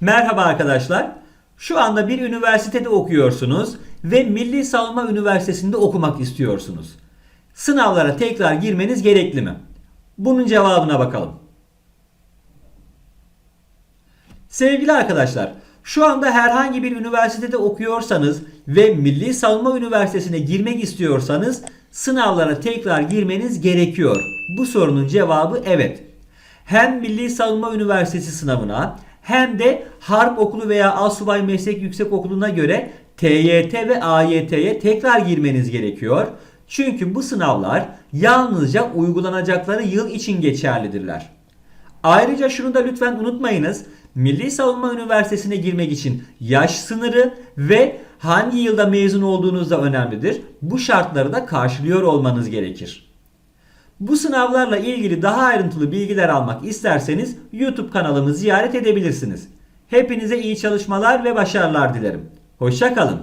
Merhaba arkadaşlar. Şu anda bir üniversitede okuyorsunuz ve Milli Savunma Üniversitesi'nde okumak istiyorsunuz. Sınavlara tekrar girmeniz gerekli mi? Bunun cevabına bakalım. Sevgili arkadaşlar, şu anda herhangi bir üniversitede okuyorsanız ve Milli Savunma Üniversitesi'ne girmek istiyorsanız sınavlara tekrar girmeniz gerekiyor. Bu sorunun cevabı evet. Hem Milli Savunma Üniversitesi sınavına hem de Harp Okulu veya Asubay Meslek Yüksekokulu'na göre TYT ve AYT'ye tekrar girmeniz gerekiyor. Çünkü bu sınavlar yalnızca uygulanacakları yıl için geçerlidirler. Ayrıca şunu da lütfen unutmayınız. Milli Savunma Üniversitesi'ne girmek için yaş sınırı ve hangi yılda mezun olduğunuz da önemlidir. Bu şartları da karşılıyor olmanız gerekir. Bu sınavlarla ilgili daha ayrıntılı bilgiler almak isterseniz YouTube kanalımı ziyaret edebilirsiniz. Hepinize iyi çalışmalar ve başarılar dilerim. Hoşçakalın.